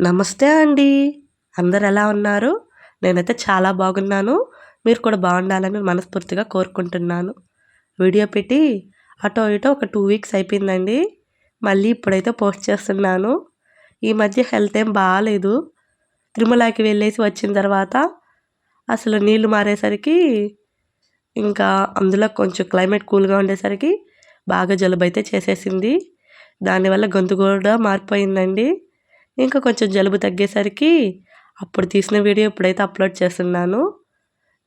నమస్తే అండి. అందరు ఎలా ఉన్నారు? నేనైతే చాలా బాగున్నాను. మీరు కూడా బాగుండాలని మనస్ఫూర్తిగా కోరుకుంటున్నాను. వీడియో పెట్టి అటో ఇటో ఒక టూ వీక్స్ అయిపోయిందండి. మళ్ళీ ఇప్పుడైతే పోస్ట్ చేస్తున్నాను. ఈ మధ్య హెల్త్ ఏం బాగాలేదు. తిరుమలకి వెళ్ళేసి వచ్చిన తర్వాత అసలు నీళ్ళు మారేసరికి ఇంకా అందులో కొంచెం క్లైమేట్ కూల్గా ఉండేసరికి బాగా జలుబు అయితే చేసేసింది. దానివల్ల గొంతు కూడా మారిపోయిందండి ఇంకా కొంచెం జలుబు తగ్గేసరికి అప్పుడు తీసిన వీడియో ఇప్పుడైతే అప్లోడ్ చేస్తున్నాను.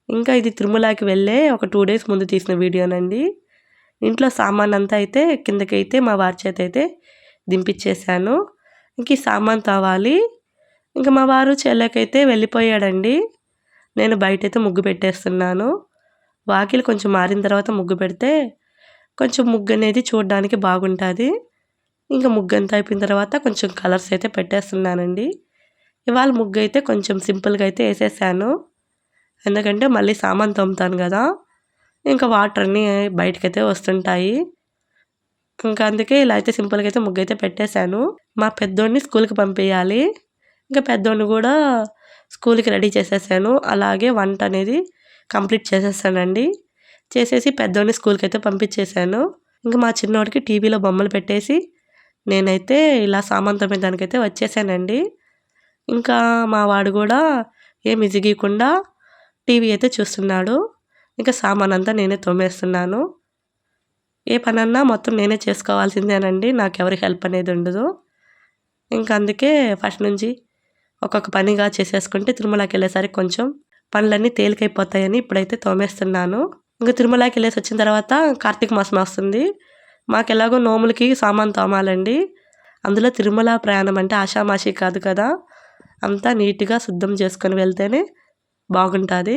ఇంకా ఇది తిరుమలకి వెళ్ళే ఒక టూ డేస్ ముందు తీసిన వీడియోనండి. ఇంట్లో సామాన్ అంతా అయితే కిందకైతే మా వారి చేత అయితే దింపించేశాను ఇంక ఈ సామాన్ తావాలి ఇంకా మా వారు చెల్లెకైతే వెళ్ళిపోయాడండి. నేను బయటైతే ముగ్గు పెట్టేస్తున్నాను. వాకిలి కొంచెం మారిన తర్వాత ముగ్గు పెడితే కొంచెం ముగ్గు అనేది చూడడానికి బాగుంటుంది. ఇంకా ముగ్గు అంతా అయిపోయిన తర్వాత కొంచెం కలర్స్ అయితే పెట్టేస్తున్నానండి. ఇవాళ ముగ్గు అయితే కొంచెం సింపుల్గా అయితే వేసేసాను. ఎందుకంటే మళ్ళీ సామాన్ తోముతాను కదా. ఇంకా వాటర్ అన్నీ బయటకైతే వస్తుంటాయి. ఇంకా అందుకే ఇలా అయితే సింపుల్గా అయితే ముగ్గు అయితే పెట్టేశాను. మా పెద్దోడిని స్కూల్కి పంపించాలి ఇంకా పెద్దోడిని కూడా స్కూల్కి రెడీ చేసేసాను. అలాగే వంట అనేది కంప్లీట్ చేసేసానండి చేసేసి పెద్దోడిని స్కూల్కి అయితే పంపించేశాను. ఇంకా మా చిన్నోడికి టీవీలో బొమ్మలు పెట్టేసి నేనైతే ఇలా సామాన్ తోమేదానికైతే వచ్చేసానండి. ఇంకా మా వాడు కూడా ఏమి ఇజిగీయకుండా టీవీ అయితే చూస్తున్నాడు. ఇంకా సామాన్ అంతా నేనే తోమేస్తున్నాను. ఏ పనన్నా మొత్తం నేనే చేసుకోవాల్సిందేనండి. నాకు హెల్ప్ అనేది ఉండదు. ఇంకా అందుకే ఫస్ట్ నుంచి ఒక్కొక్క పనిగా చేసేసుకుంటే తిరుమలకి వెళ్ళేసరికి కొంచెం పనులన్నీ తేలికైపోతాయని ఇప్పుడైతే తోమేస్తున్నాను. ఇంకా తిరుమలకి వెళ్ళేసి వచ్చిన తర్వాత కార్తీక మాసం వస్తుంది. మాకు ఎలాగో నోములకి సామాన్ తోమాలండి. అందులో తిరుమల ప్రయాణం అంటే ఆషామాషి కాదు కదా. అంతా నీట్గా శుద్ధం చేసుకొని వెళ్తేనే బాగుంటుంది.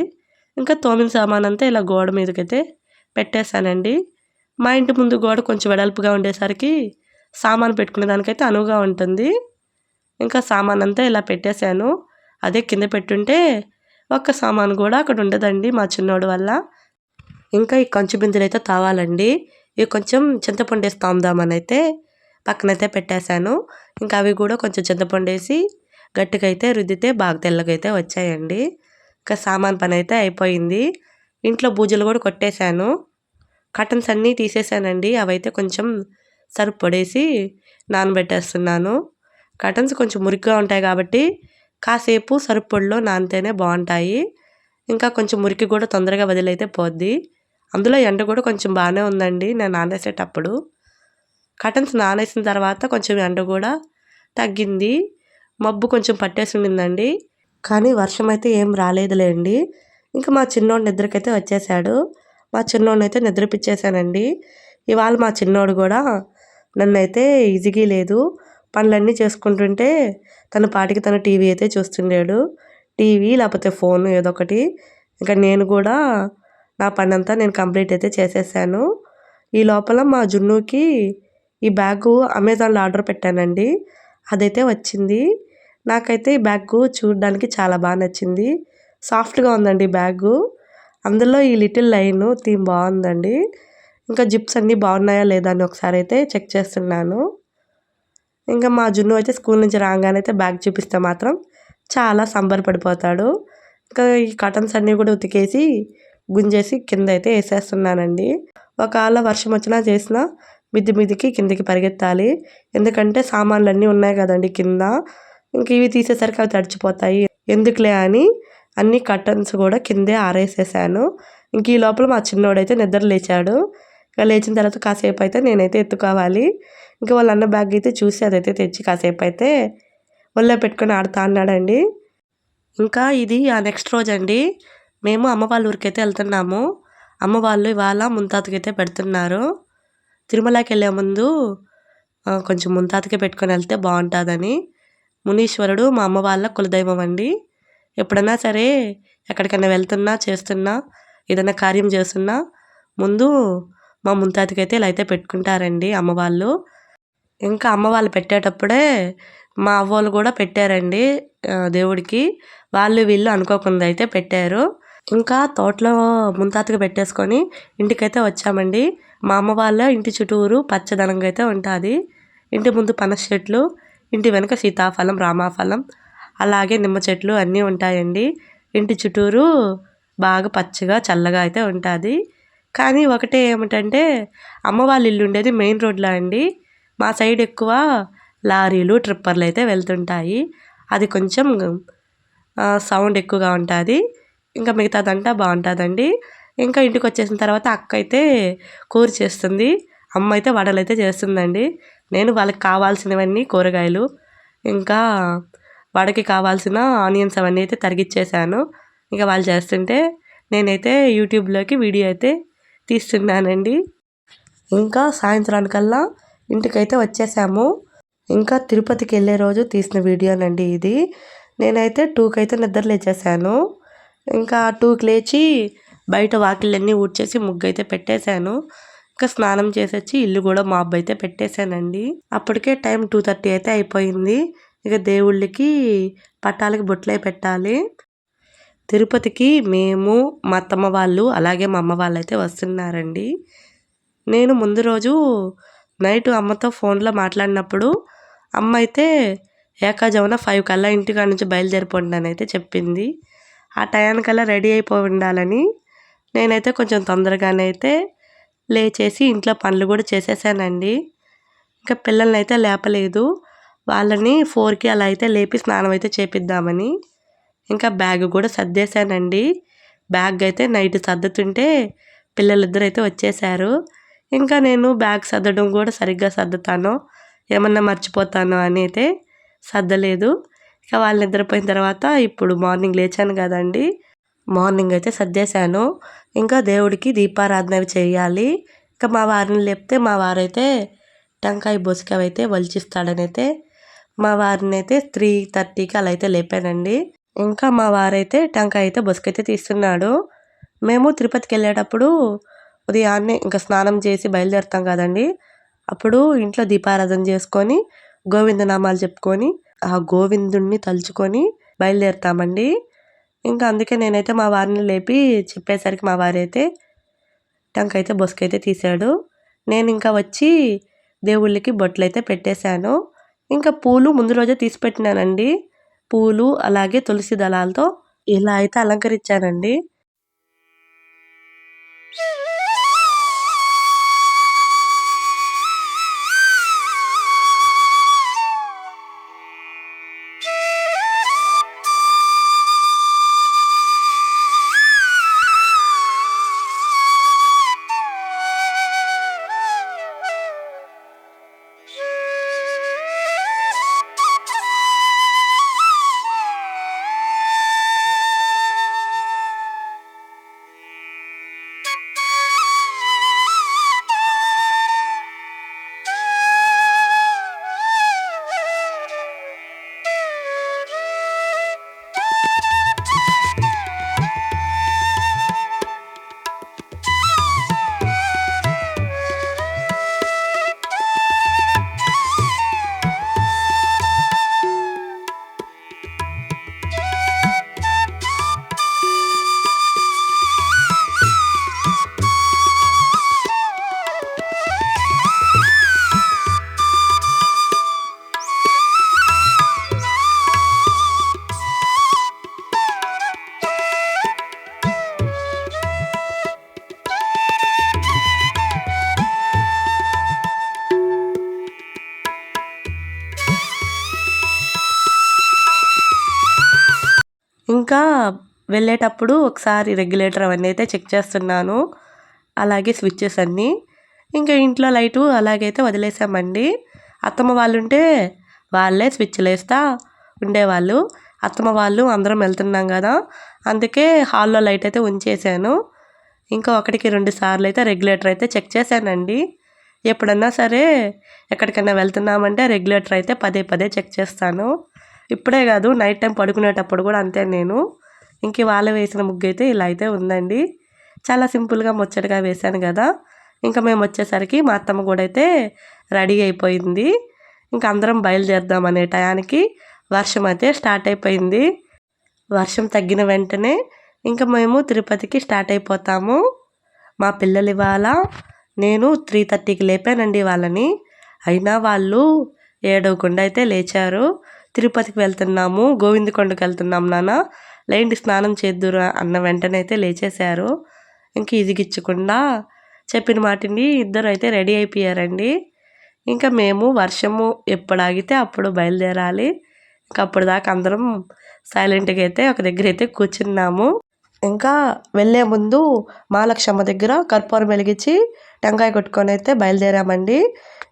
ఇంకా తోమిన సామాన్ అంతా ఇలా గోడ మీదకైతే పెట్టేశానండి. మా ఇంటి ముందు గోడ కొంచెం వెడల్పుగా ఉండేసరికి సామాన్ పెట్టుకునే దానికైతే అనువుగా ఉంటుంది. ఇంకా సామాన్ అంతా ఇలా పెట్టేశాను. అదే కింద పెట్టుంటే ఒక్క సామాన్ కూడా అక్కడ ఉండదండి మా చిన్నోడు వల్ల. ఇంకా ఈ కంచు బిందులు అయితే తావాలండి ఇవి కొంచెం చింతపండు వేసి తాముదామని అయితే పక్కనైతే పెట్టేశాను. ఇంకా అవి కూడా కొంచెం చింతపండు వేసి గట్టిగా అయితే రుద్దితే బాగా తెల్లగైతే వచ్చాయండి. ఇంకా సామాన్ పని అయితే అయిపోయింది. ఇంట్లో బూజులు కూడా కొట్టేశాను. కటన్స్ అన్నీ తీసేసానండి. అవైతే కొంచెం సరుపు పొడేసి నానబెట్టేస్తున్నాను. కటన్స్ కొంచెం మురికిగా ఉంటాయి కాబట్టి కాసేపు సరుపు పొడిలో నానితేనే బాగుంటాయి. ఇంకా కొంచెం మురికి కూడా తొందరగా వదిలైతే పోద్ది. అందులో ఎండ కూడా కొంచెం బాగానే ఉందండి. నేను నానేసేటప్పుడు. కటన్స్ నానేసిన తర్వాత కొంచెం ఎండ కూడా తగ్గింది. మబ్బు కొంచెం పట్టేసి ఉండిందండి. కానీ వర్షం అయితే ఏం రాలేదులేండి. ఇంకా మా చిన్నోడు నిద్రకైతే వచ్చేసాడు. మా చిన్నోడిని అయితే నిద్రపిచ్చేసానండి. ఇవాళ మా చిన్నోడు కూడా నన్ను అయితే లేదు. పనులన్నీ చేసుకుంటుంటే తన పాటికి తన టీవీ అయితే చూస్తుండాడు. టీవీ లేకపోతే ఫోన్ ఏదో ఒకటి. ఇంకా నేను కూడా నా పని అంతా నేను కంప్లీట్ అయితే చేసేసాను. ఈ లోపల మా జున్నుకి ఈ బ్యాగు అమెజాన్లో ఆర్డర్ పెట్టానండి. అదైతే వచ్చింది. నాకైతే ఈ బ్యాగ్ చూడడానికి చాలా బాగా నచ్చింది. సాఫ్ట్గా ఉందండి బ్యాగు. అందులో ఈ లిటిల్ లైన్ థీమ్ బాగుందండి. ఇంకా జిప్స్ అన్నీ బాగున్నాయా లేదా అని ఒకసారి అయితే చెక్ చేస్తున్నాను. ఇంకా మా జున్ను అయితే స్కూల్ నుంచి రాగానే అయితే బ్యాగ్ చూపిస్తే మాత్రం చాలా సంబరపడిపోతాడు. ఇంకా ఈ కటన్స్ అన్నీ కూడా ఉతికేసి గుంజేసి కింద అయితే వేసేస్తున్నానండి ఒకవేళ వర్షం వచ్చినా చేసినా మిద్ది మిద్దికి కిందకి పరిగెత్తాలి. ఎందుకంటే సామాన్లు అన్నీ ఉన్నాయి కదండి కింద. ఇంక ఇవి తీసేసరికి అవి తడిచిపోతాయి. ఎందుకులే అని అన్ని కర్టన్స్ కూడా కిందే ఆరేసేసాను. ఇంక ఈ లోపల మా చిన్నోడైతే నిద్ర లేచాడు. ఇక లేచిన తర్వాత కాసేపు అయితే నేనైతే ఎత్తుకోవాలి. ఇంకా వాళ్ళ అన్న బ్యాగ్ అయితే చూసి అదైతే తెచ్చి కాసేపు అయితే ఒళ్ళో పెట్టుకొని ఆడుతా అన్నాడండి. ఇంకా ఇది ఆ నెక్స్ట్ రోజు అండి మేము అమ్మ వాళ్ళ ఊరికైతే వెళ్తున్నాము. అమ్మ వాళ్ళు ఇవాళ ముంతాతకైతే పెడుతున్నారు. తిరుమలకి వెళ్ళే ముందు కొంచెం ముంతాతకి పెట్టుకొని వెళ్తే బాగుంటుందని. మునీశ్వరుడు మా అమ్మ వాళ్ళ కులదైవం అండి. ఎప్పుడన్నా సరే ఎక్కడికైనా వెళ్తున్నా చేస్తున్నా ఏదైనా కార్యం చేస్తున్నా ముందు మా ముంతాతకైతే ఇలా అయితే పెట్టుకుంటారండి అమ్మవాళ్ళు ఇంకా అమ్మ వాళ్ళు పెట్టేటప్పుడే మా అవ్వలు కూడా పెట్టారండి దేవుడికి. వాళ్ళు వీళ్ళు అనుకోకుండా అయితే పెట్టారు. ఇంకా తోటలో ముంతాతగా పెట్టేసుకొని ఇంటికైతే వచ్చామండి. మా అమ్మ వాళ్ళ ఇంటి చుట్టూరు పచ్చదనంగా అయితే ఉంటుంది. ఇంటి ముందు పనస చెట్లు ఇంటి వెనుక సీతాఫలం రామాఫలం అలాగే నిమ్మ చెట్లు అన్నీ ఉంటాయండి. ఇంటి చుట్టూరు బాగా పచ్చగా చల్లగా అయితే ఉంటుంది. కానీ ఒకటే ఏమిటంటే అమ్మ వాళ్ళ ఇల్లు ఉండేది మెయిన్ రోడ్లో అండి. మా సైడ్ ఎక్కువ లారీలు ట్రిప్పర్లు అయితే వెళ్తుంటాయి. అది కొంచెం సౌండ్ ఎక్కువగా ఉంటుంది. ఇంకా మిగతాదంతా బాగుంటుందండి. ఇంకా ఇంటికి వచ్చేసిన తర్వాత అక్క అయితే కూర చేస్తుంది. అమ్మ అయితే వడలు అయితే చేస్తుందండి. నేను వాళ్ళకి కావాల్సినవన్నీ కూరగాయలు ఇంకా వడకి కావాల్సిన ఆనియన్స్ అవన్నీ అయితే తరిగిచ్చేసాను. ఇంకా వాళ్ళు చేస్తుంటే నేనైతే యూట్యూబ్లోకి వీడియో అయితే తీస్తున్నానండి. ఇంకా సాయంత్రానికల్లా ఇంటికైతే వచ్చేసాము. ఇంకా తిరుపతికి వెళ్ళే రోజు తీసిన వీడియోనండి ఇది. నేనైతే టూకి అయితే నిద్ర లేచేసాను ఇంకా టూకి లేచి బయట వాకిళ్ళన్నీ ఊడ్చేసి ముగ్గు అయితే పెట్టేశాను. ఇంకా స్నానం చేసొచ్చి ఇల్లు కూడా మాబ్ అయితే పెట్టేశానండి. అప్పటికే టైం టూ థర్టీ అయితే అయిపోయింది. ఇక దేవుళ్ళకి పట్టాలకి బొట్లే పెట్టాలి. తిరుపతికి మేము మా అత్తమ్మ వాళ్ళు అలాగే మా అమ్మ వాళ్ళు అయితే వస్తున్నారండి. నేను ముందు రోజు నైట్ అమ్మతో ఫోన్లో మాట్లాడినప్పుడు అమ్మ అయితే ఏకాజమున ఫైవ్ కల్లా ఇంటికాడ నుంచి బయలుదేరిపోండి అని అయితే చెప్పింది. ఆ టయానికల్లా రెడీ అయిపోయి ఉండాలని నేనైతే కొంచెం తొందరగానే అయితే లేచేసి ఇంట్లో పనులు కూడా చేసేసానండి. ఇంకా పిల్లల్ని అయితే లేపలేదు. వాళ్ళని ఫోర్కి అలా అయితే లేపి స్నానం అయితే చేపిద్దామని ఇంకా బ్యాగ్ కూడా సర్దేశానండి. బ్యాగ్ అయితే నైట్ సర్దుతుంటే పిల్లలిద్దరు అయితే వచ్చేసారు. ఇంకా నేను బ్యాగ్ సర్దడం కూడా సరిగ్గా సర్దుతాను ఏమన్నా మర్చిపోతాను అని అయితే సర్దలేదు. ఇక వాళ్ళు నిద్రపోయిన తర్వాత ఇప్పుడు మార్నింగ్ లేచాను కదండి. మార్నింగ్ అయితే సర్దేశాను. ఇంకా దేవుడికి దీపారాధన చేయాలి. ఇంకా మా వారిని లేపితే మా వారైతే టెంకాయ బొసికవి అయితే వలిచిస్తాడని అయితే మా వారిని అయితే త్రీ థర్టీకి అలా అయితే లేపానండి. ఇంకా మా వారైతే టెంకాయ అయితే బొసుకైతే తీస్తున్నాడు. మేము తిరుపతికి వెళ్ళేటప్పుడు ఉదయాన్నే ఇంకా స్నానం చేసి బయలుదేరుతాం కదండి. అప్పుడు ఇంట్లో దీపారాధన చేసుకొని గోవిందనామాలు చెప్పుకొని ఆ గోవిందుణ్ణి తలుచుకొని బయలుదేరుతామండి. ఇంకా అందుకే నేనైతే మా వారిని లేపి చెప్పేసరికి మా వారైతే అయితే టంక్ అయితే బొసుకైతే తీశాడు. నేను ఇంకా వచ్చి దేవుళ్ళకి బొట్లు అయితే పెట్టేశాను. ఇంకా పూలు ముందు రోజే తీసి పెట్టినానండి. పూలు అలాగే తులసి దళాలతో ఇలా అయితే అలంకరించానండి. వెళ్ళేటప్పుడు ఒకసారి రెగ్యులేటర్ అవన్నీ అయితే చెక్ చేస్తున్నాను. అలాగే స్విచ్చెస్ అన్నీ. ఇంకా ఇంట్లో లైటు అలాగైతే వదిలేసామండి. అత్తమ్మ వాళ్ళు ఉంటే వాళ్ళే స్విచ్లు వేస్తా ఉండేవాళ్ళు. అత్తమ్మ వాళ్ళు అందరం వెళ్తున్నాం కదా. అందుకే హాల్లో లైట్ అయితే ఉంచేసాను. ఇంకా ఒకటికి రెండు సార్లు అయితే రెగ్యులేటర్ అయితే చెక్ చేశానండి. ఎప్పుడన్నా సరే ఎక్కడికైనా వెళ్తున్నామంటే రెగ్యులేటర్ అయితే పదే పదే చెక్ చేస్తాను. ఇప్పుడే కాదు నైట్ టైం పడుకునేటప్పుడు కూడా అంతే నేను. ఇంక వాళ్ళు వేసిన ముగ్గు అయితే ఇలా అయితే ఉందండి. చాలా సింపుల్గా ముచ్చటగా వేశాను కదా. ఇంకా మేము వచ్చేసరికి మా అత్తమ్మ కూడా అయితే రెడీ అయిపోయింది. ఇంకా అందరం బయలుదేరుదామనే అనే టయానికి వర్షం అయితే స్టార్ట్ అయిపోయింది. వర్షం తగ్గిన వెంటనే ఇంకా మేము తిరుపతికి స్టార్ట్ అయిపోతాము. మా పిల్లలు ఇవాళ నేను త్రీ థర్టీకి లేపానండి వాళ్ళని. అయినా వాళ్ళు ఏడవకుండా అయితే లేచారు. తిరుపతికి వెళ్తున్నాము గోవిందకొండకు వెళ్తున్నాం నాన్న. లేండి స్నానం చేద్దురా అన్న వెంటనే అయితే లేచేశారు. ఇంక ఇదిగిచ్చకుండా చెప్పిన మాటిని ఇద్దరు అయితే రెడీ అయిపోయారండి. ఇంకా మేము వర్షము ఎప్పుడు ఆగితే అప్పుడు బయలుదేరాలి. ఇంకా అప్పుడు దాకా అందరం సైలెంట్గా అయితే ఒక దగ్గర అయితే కూర్చున్నాము. ఇంకా వెళ్ళే ముందు మహాలక్ష్మ దగ్గర కర్పూరం వెలిగించి టెంకాయ కొట్టుకొని అయితే బయలుదేరామండి.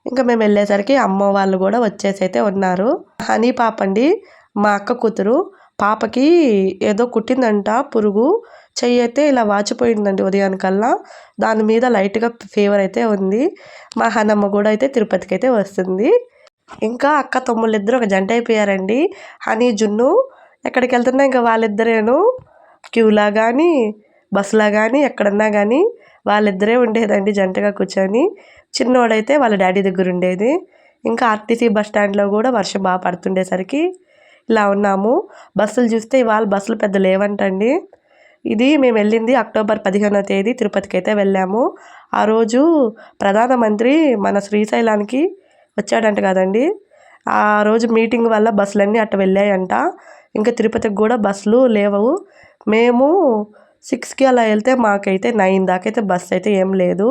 ఇంకా మేము వెళ్ళేసరికి అమ్మ వాళ్ళు కూడా వచ్చేసి అయితే ఉన్నారు. హనీ పాప అండి మా అక్క కూతురు. పాపకి ఏదో కుట్టిందంట పురుగు. చెయ్యి అయితే ఇలా వాచిపోయిందండి ఉదయానికల్లా. దాని మీద లైట్గా ఫీవర్ అయితే ఉంది. మా హనమ్మ కూడా అయితే తిరుపతికి అయితే వస్తుంది. ఇంకా అక్క తమ్ముళ్ళిద్దరు ఒక జంట అయిపోయారండి. హనీ జున్ను ఎక్కడికి వెళ్తున్నా ఇంకా వాళ్ళిద్దరేను. క్యూలా కానీ బస్సులా కానీ ఎక్కడన్నా కానీ వాళ్ళిద్దరే ఉండేదండి జంటగా కూర్చొని. చిన్నోడైతే వాళ్ళ డాడీ దగ్గర ఉండేది ఇంకా ఆర్టీసీ బస్ స్టాండ్లో కూడా వర్షం బాగా పడుతుండేసరికి ఇలా ఉన్నాము. బస్సులు చూస్తే ఇవాళ బస్సులు పెద్ద లేవంటండి. ఇది మేము వెళ్ళింది అక్టోబర్ పదిహేనో తేదీ తిరుపతికి అయితే వెళ్ళాము. ఆ రోజు ప్రధానమంత్రి మన శ్రీశైలానికి వచ్చాడంట కదండి. ఆ రోజు మీటింగ్ వల్ల బస్సులన్నీ అట్ట వెళ్ళాయంట. ఇంకా తిరుపతికి కూడా బస్సులు లేవు మేము సిక్స్కి అలా వెళ్తే మాకైతే నైన్ దాకైతే అయితే బస్ అయితే ఏం లేదు.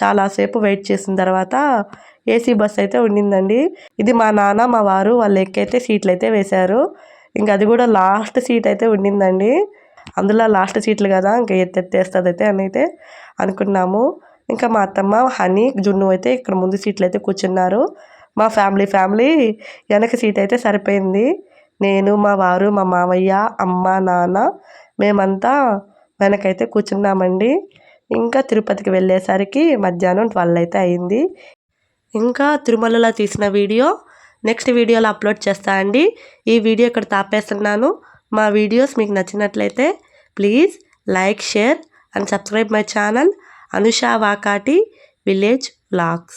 చాలాసేపు వెయిట్ చేసిన తర్వాత ఏసీ బస్ అయితే ఉండిందండి. ఇది మా నాన్న మా వారు వాళ్ళు ఎక్కైతే సీట్లు అయితే వేశారు. ఇంకా అది కూడా లాస్ట్ సీట్ అయితే ఉండిందండి. అందులో లాస్ట్ సీట్లు కదా ఇంకా ఎత్తెత్తేస్తుంది అయితే అని అయితే అనుకున్నాము. ఇంకా మా అత్తమ్మ హనీ జున్ను అయితే ఇక్కడ ముందు సీట్లు అయితే కూర్చున్నారు. మా ఫ్యామిలీ ఫ్యామిలీ వెనక సీట్ అయితే సరిపోయింది. నేను మా వారు మా మామయ్య అమ్మ నాన్న మేమంతా వెనకైతే కూర్చున్నామండి. ఇంకా తిరుపతికి వెళ్ళేసరికి మధ్యాహ్నం ట్వెల్వ్ అయితే అయింది. ఇంకా తిరుమలలో తీసిన వీడియో నెక్స్ట్ వీడియోలో అప్లోడ్ చేస్తా అండి. ఈ వీడియో ఇక్కడ తాపేస్తున్నాను. మా వీడియోస్ మీకు నచ్చినట్లయితే please like share and subscribe my channel Anusha Vakati village vlogs.